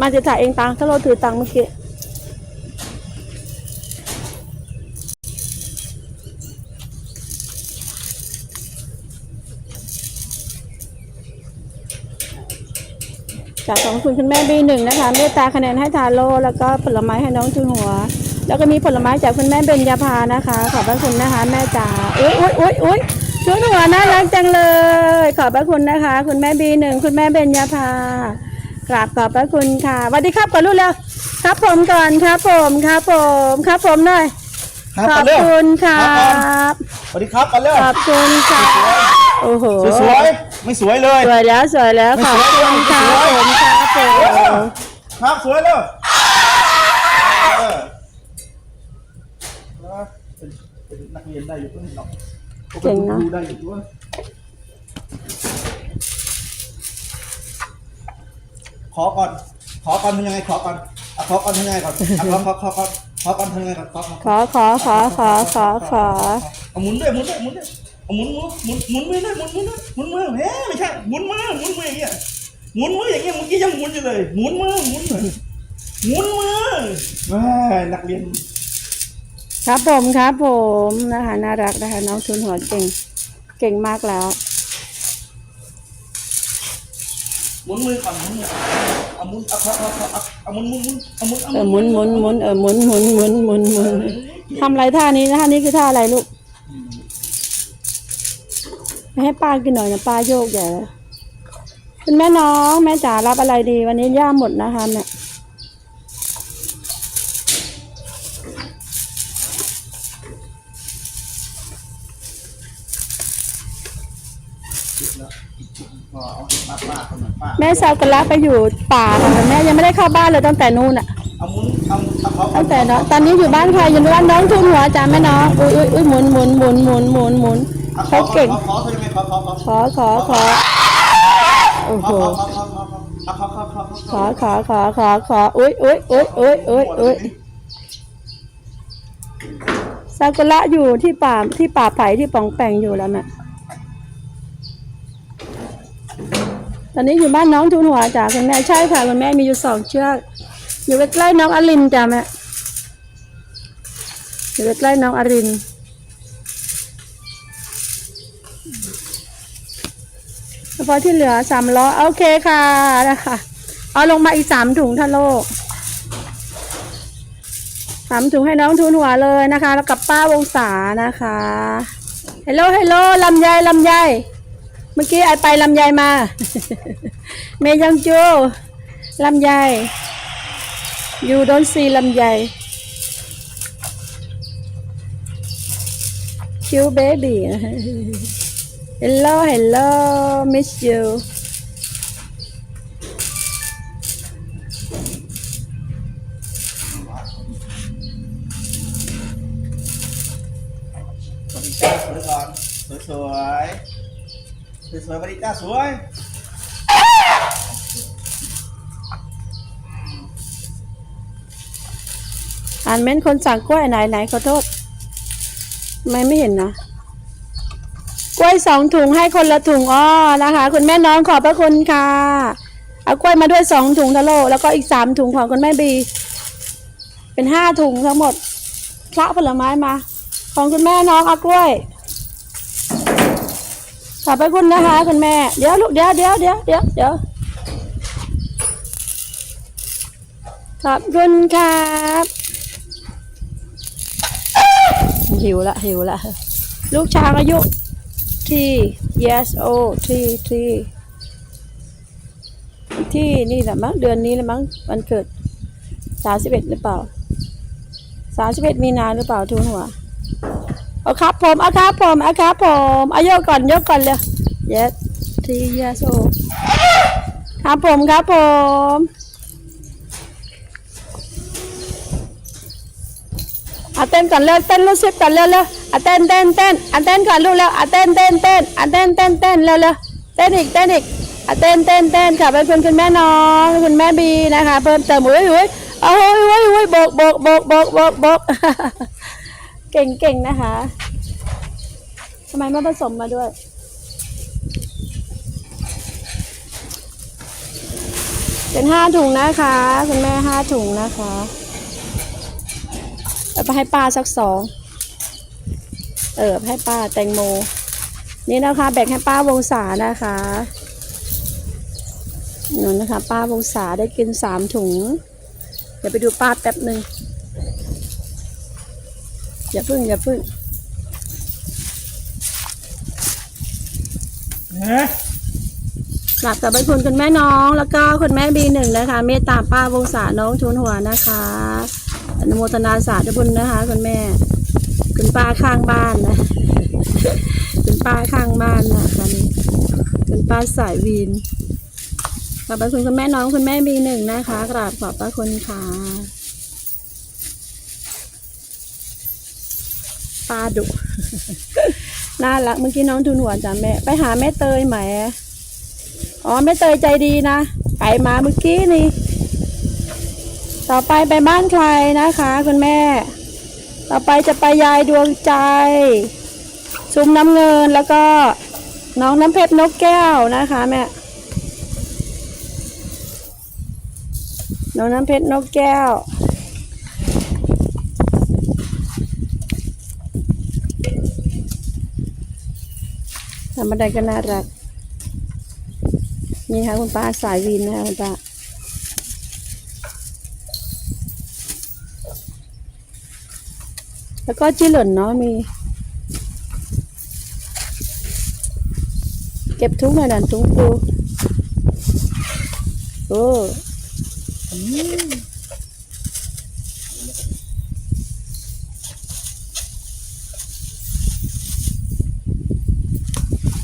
มาจะถ่ายเองตังค์ถ้าเราถือตังค์เมื่อกี้จากของคุณคุณแม่บีหนึ่งนะคะ เมตตาคะแนนให้ทาโร่แล้วก็ผลไม้ให้น้องจุนหัว แล้วก็มีผลไม้จากคุณแม่เบญญาภานะคะ ขอบพระคุณนะคะ แม่จ๋าอุ้ยอุ้ยอุ้ยอุ้ยจุนหัวน่ารักจังเลย ขอบพระคุณนะคะ คุณแม่บีหนึ่งคุณแม่เบญญาภา กราบขอบพระคุณค่ะสวัสดีครับก่อนลูกเร็วครับผมก่อนครับผมครับผมครับผมหน่อยครับขอบกันเร็วคุณครัครับ บ สวัสดีครับกันเร็วขอบคุณครับโอ้โหสวยๆไม่สวยเลย สวยแล้วสวยแล้วไม่ขสอบวยคุณครับไม่ผสวยมครับผมครับสวยเร็วเออเป็นเป็นนักเรียนได้อยู่ตัวนี้หรอกเก่งนะดูได้อยู่ตัว ขอก่อน ขอก่อนทำยังไงขอก่อนอะขอก่อนทำยังไงก่อนอะขอขอขอขอขอก่อนทำยังไงก่อนขอขอขอขอขอขอขอเอาหมุนด้วยหมุนด้วยหมุนด้วยเอาหมุนหมุนหมุนหมุนมือด้วยหมุนมือด้วยหมุนมือเฮ้ไม่ใช่หมุนมือหมุนมืออย่างเงี้ยหมุนมืออย่างเงี้ยเมื่อกี้ยังหมุนอยู่เลยหมุนมือหมุนมือหมุนมือแม่นักเรียนครับผมครับผมนะคะน่ารักนะคะน้องทุนหัวเก่ง เก่งมากแล้ว หมุนมือก่อนหมุนมือเอาหมุนเอาเอาเอาเอาเอาหมุนหมุนหมุนเอาหมุนเอาเออหมุนหมุนหมุนเออหมุนหมุนหมุนหมุนหมุนทำอะไรท่านี้นะท่านี้คือท่าอะไรลูกให้ป้ากินหน่อยนะป้าโยกใหญ่เลยคุณแม่น้องแม่จ๋ารับอะไรดี วันนี้ย่าหมดนะคะแม่ก็ แม่ซากระไปอยู่ป่าค่ะแม่ยังไม่ได้เข้าบ้านเลยตั้งแต่นู่นอะตั้งแต่เนาะตอนนี้อยู่บ้านใครอยู่บ้านน้องทุ่งหัวจ้าแม่น้องอุ้ยอุ้ยอุ้ยหมุนหมุนหมุนหมุนหมุนหมุนเขาเก่ง ขอขาจะไม่ขอขอขอขอขอขอโอ้โหขอขอขอขอขออุ้ยอุ้ยอุ้ยอุ้ยอุ้ยอุ้ยซากุระอยู่ที่ป่าที่ป่าไผ่ที่ป่องแปงอยู่แล้วน่ะ ตอนนี้อยู่บ้านน้องทุนหัวจ้าคุณแม่ใช่ค่ะคุณแม่มีอยู่สองเชือก อยู่ใกล้ๆน้องอลินจ้าแม่อยู่ใกล้ๆน้องอรินพอที่เหลือสามล้อโอเคค่ะนะคะเอาลงมาอีกสามถุงท่านโลกสามถุงให้น้องทุนหัวเลยนะคะ แล้วกับป้าวงศานะคะฮัลโหลฮัลโหลลำไยลำไย เมื่อกี้ไอไปลำไยมาเมยังจูลำไยยูดอนซีลำไยคิวเบบี้ Hello, hello, miss you. สวัสดีจ้าสวยก่อน สวยบริจ้าสวยอ่านเม้นคนสั่งกล้วยไหนไหนขอโทษไม่ไม่เห็นนะกล้วยสองถุงให้คนละถุงอ้อนะคะ คุณแม่น้องขอบพระคุณค่ะเอากล้วยมาด้วยสองถุงทะโลแล้วก็อีกสามถุงของคุณแม่บี เป็นห้าถุงทั้งหมดพระผลไม้มา ของคุณแม่น้องเอากล้วย ขอบพระคุณนะคะคุณแม่ เดี๋ยวลูกเดี๋ยวเดี๋ยวเดี๋ยวเดี๋ยวเดี๋ยวขอบคุณครับหิวละหิวละลูกช้างอายุที่ yes โอที่ที่ที่นี่แหละมั้งเดือนนี้แหละมั้งวันเกิดสามสิบเอ็ดหรือเปล่าสามสิบเอ็ดมีนาหรือเปล่าทุนหัว เอาครับผมเอาครับผมเอาครับผมเอายกก่อนยกก่อนเลย yes ที่ yes โอครับผมครับผมอะเต้นก่อนเร็วเต้นรู้สึกก่อนเร็วเร็วอะเต้นเต้นเต้นอะเต้นก่อนลูกเร็วอะเต้นเต้นเต้นอะเต้นเต้นเต้นเร็วเร็วเต้นอีกเต้นอีกอะเต้นเต้นเต้นค่ะเป็นคุณคุณแม่น้องคุณแม่บีนะคะ เพิ่มเติมอุ้ยอุ้ยโอ้ยอุ้ยอุ้ยโบกโบกโบกโบกโบกโบก เก่งเก่งนะคะทำไมไม่ผสมมาด้วย เป็นห้าถุงนะคะคุณแม่ห้าถุงนะคะเอาไปให้ป้าสักสองเออให้ป้าแตงโม นี่นะคะแบ่งให้ป้าวงศานะคะนู่นนะคะ ป้าวงศาได้กินสามถุง เดี๋ยวไปดูป้าแป๊บหนึ่ง อย่าพึ่งอย่าพึ่งฮะกลับกับไปคุณคุณแม่น้อง แล้วก็คุณแม่บีหนึ่งนะคะ เมตตาป้าวงศาน้องทุนหัวนะคะอนุโมทนาสาธุบุญนะคะ คุณแม่ คุณป้าข้างบ้านนะ คุณป้าข้างบ้านนะคะนี่คุณป้าสายวีนกลับไปคุณคุณแม่น้องคุณแม่บีหนึ่งนะคะกราบขอบพระคุณค่ะาดุน่ารักเมื่อกี้น้องทุนหัวจ้ะแม่ ไปหาแม่เตยไหมอ๋อแม่เตยใจดีนะไปมาเมื่อกี้นี่ต่อไปไปบ้านใครนะคะ คุณแม่ ต่อไปจะไปยายดวงใจ ซุ้มน้ำเงินแล้วก็น้องน้ำเพชรนกแก้วนะคะแม่น้องน้ำเพชรนกแก้ว ทำบันไดก็น่ารัก นี่ค่ะคุณป้าสายวินนะคะคุณป้าแล้วก็จิหล่นเนาะมี เก็บทุกหน่อยดันทุกดูโอ้อืม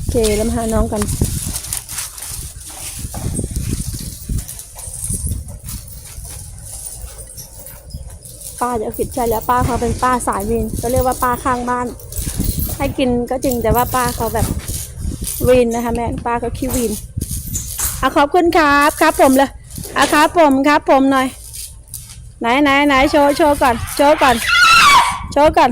โอ เคแล้วมาหาน้องกันป้าจะผิดใช่แล้วป้าเขาเป็นป้าสายวินก็เรียกว่าป้าข้างบ้าน ให้กินก็จริงแต่ว่าป้าเขาแบบวินนะคะแม่ป้าเขาขี้วินอะขอบคุณครับครับผมเลยอะครับผมครับผมหน่อย ไหนไหนไหนโชว์โชว์ก่อนโชว์ก่อนโชว์ก่อน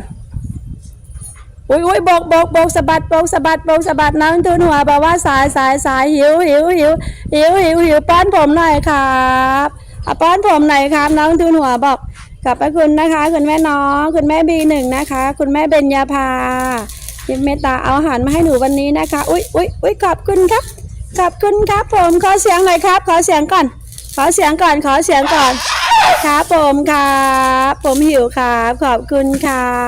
อุ้ยอุ้ยโบกโบกโบกสะบัดโบกสะบัดโบกสะบัดน้องทุนหัวบอกว่าสายสายสายหิวหิวหิวหิวหิวหิวป้อนผมหน่อยครับอป้อนผมหน่อยครับน้องทุนหัวบอกขอบคุณนะคะ คุณแม่น้อง คุณแม่บีหนึ่งนะคะ คุณแม่เบญญาภาที่เมตตาเอาอาหารมาให้หนูวันนี้นะคะ อุ้ยอุ้ยอุ้ยขอบคุณครับขอบคุณครับผมขอเสียงหน่อยครับ ขอเสียงก่อน ขอเสียงก่อนขอเสียงก่อนครับผมครับ ผมหิวครับ ขอบคุณครั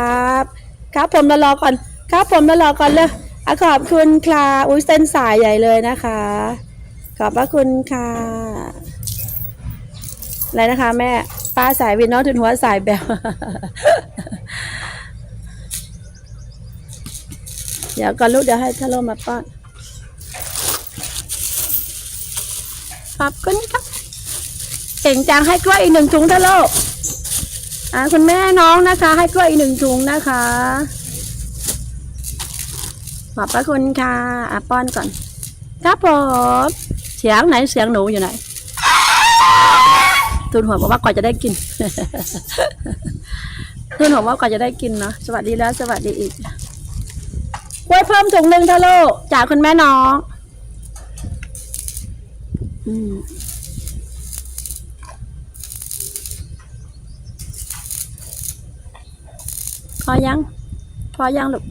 บ ครับผมรอรอก่อน ครับผมรอรอก่อนเลยอะขอบคุณค่ะอุ้ยเส้นสายใหญ่เลยนะคะ ขอบพระคุณค่ะอะไรนะคะ แม่ป้าสายวินน้องถึงหัวสายแบวเดี๋ยวก่อนลูกเดี๋ยวให้ทะโลมาป้อนขอบคุณครับเก่งจังให้กล้วยอีกหนึ่งถุงทะโล อ่าคุณแม่น้องนะคะ ให้กล้วยอีกหนึ่งถุงนะคะขอบพระคุณค่ะอะป้อนก่อน ครับผมเสียงไหนเสียงหนูอยู่ไหนทุนหัวบอกว่ากว่าจะได้กินทุนหัวว่ากว่าจะได้กินเนาะสวัสดีแล้วสวัสดีอีกกล้วยเพิ่มถุงหนึ่งทะโลจากคุณแม่น้อง อืม อยัง พอยังลูก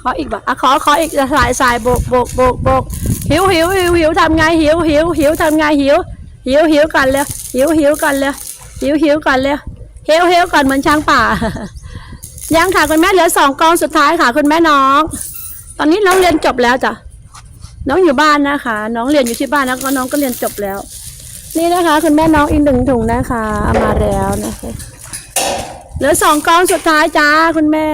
ขออีกบ่อะขอขออีกสายสายโบกโบกโบกโบกหิวหิวหิวหิวทำไงหิวหิวหิวทำไงหิวหิวหิวก่อนเลยหิวหิวก่อนเลยหิวหิวก่อนเลยเฮวเฮวก่อนเหมือนช้างป่า ยังค่ะคุณแม่เหลือสองกองสุดท้ายค่ะคุณแม่น้อง ตอนนี้น้องเรียนจบแล้วจ้ะน้องอยู่บ้านนะคะ น้องเรียนอยู่ที่บ้านแล้วก็น้องก็เรียนจบแล้ว นี่นะคะ คุณแม่น้องอีกหนึ่งถุงนะคะเอามาแล้วนะคะ เหลือสองกองสุดท้ายจ้าคุณแม่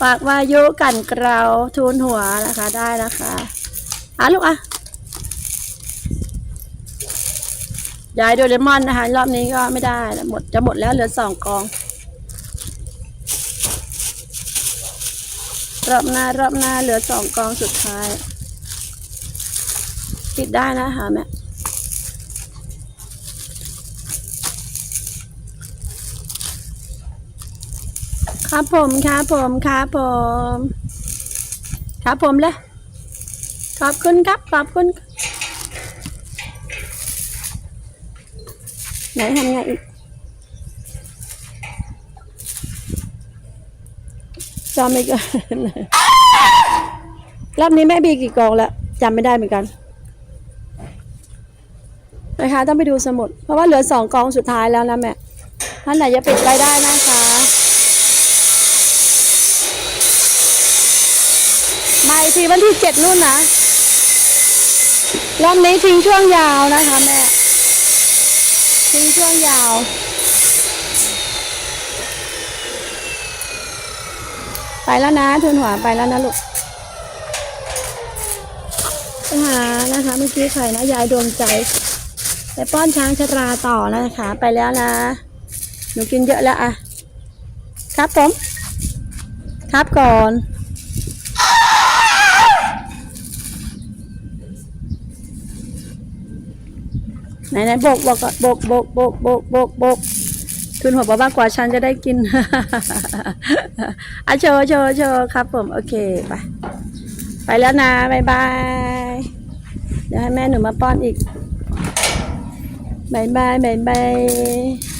ฝากวายุกันเกลาทูนหัวนะคะได้นะคะอะลูกอะยายโดเรมอนนะคะ รอบนี้ก็ไม่ได้หมดจะหมดแล้วเหลือสองกอง รอบหน้ารอบหน้าเหลือสองกองสุดท้ายปิดได้นะคะแม่ ครับผมครับผมครับผม ครับผมเลยขอบคุณครับ ขอบคุณ ไหนทำไงอีกจำไม่กันรอบนี้แม่บีกี่กองแล้วจำไม่ได้เหมือนกัน นะคะ ต้องไปดูสมุด เพราะว่าเหลือสองกองสุดท้ายแล้วนะแม่ท่านไหนจะปิดรายได้นะคะ มาอีก ทีวันที่เจ็ดนู่นนะ รอบนี้ทิ้งช่วงยาวนะคะแม่ ทิ้งช่วงยาว ไปแล้วนะทุนหัวไปแล้วนะลูกไปหานะคะเมื่อกี้ใครนะยายดวงใจไปป้อนช้างชะตราต่อนะคะ ไปแล้วนะหนูกินเยอะแล้วอะครับผม ครับก่อน ไหนไหนโบกบกโบกโบกโบกโบกโบกโบกทุนหัวบอกว่ากว่าฉันจะได้กินอะโชว์โชว์โชว์ครับ ผมโอเคไปไปแล้วนะบายบายเดี๋ยวให้แม่หนูมาป้อนอีกบายบายบายบาย